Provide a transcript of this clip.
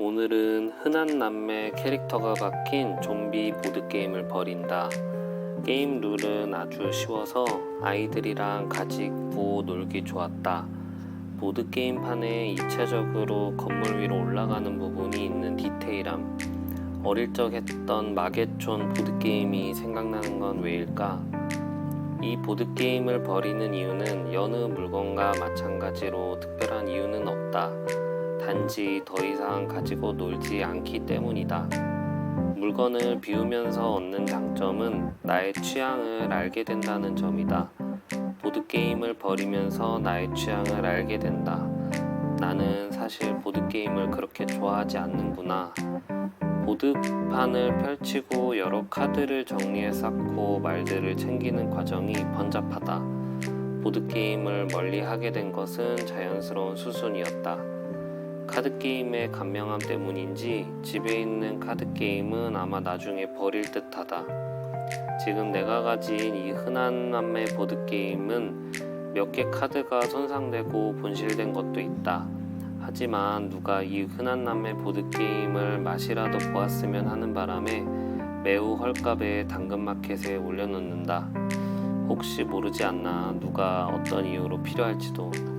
오늘은 흔한 남매 캐릭터가 박힌 좀비 보드게임을 벌인다. 게임 룰은 아주 쉬워서 아이들이랑 가지고 놀기 좋았다. 보드게임판에 입체적으로 건물 위로 올라가는 부분이 있는 디테일함. 어릴 적 했던 마계촌 보드게임이 생각나는 건 왜일까? 이 보드게임을 버리는 이유는 여느 물건과 마찬가지로 특별한 이유는 없다. 단지 더 이상 가지고 놀지 않기 때문이다. 물건을 비우면서 얻는 장점은 나의 취향을 알게 된다는 점이다. 보드게임을 버리면서 나의 취향을 알게 된다. 나는 사실 보드게임을 그렇게 좋아하지 않는구나. 보드판을 펼치고 여러 카드를 정리해 쌓고 말들을 챙기는 과정이 번잡하다. 보드게임을 멀리 하게 된 것은 자연스러운 수순이었다. 카드게임의 간명함 때문인지 집에 있는 카드게임은 아마 나중에 버릴 듯 하다. 지금 내가 가진 이 흔한 남매 보드게임은 몇 개 카드가 손상되고 분실된 것도 있다. 하지만 누가 이 흔한 남매 보드게임을 맛이라도 보았으면 하는 바람에 매우 헐값에 당근마켓에 올려놓는다. 혹시 모르지 않나 누가 어떤 이유로 필요할지도.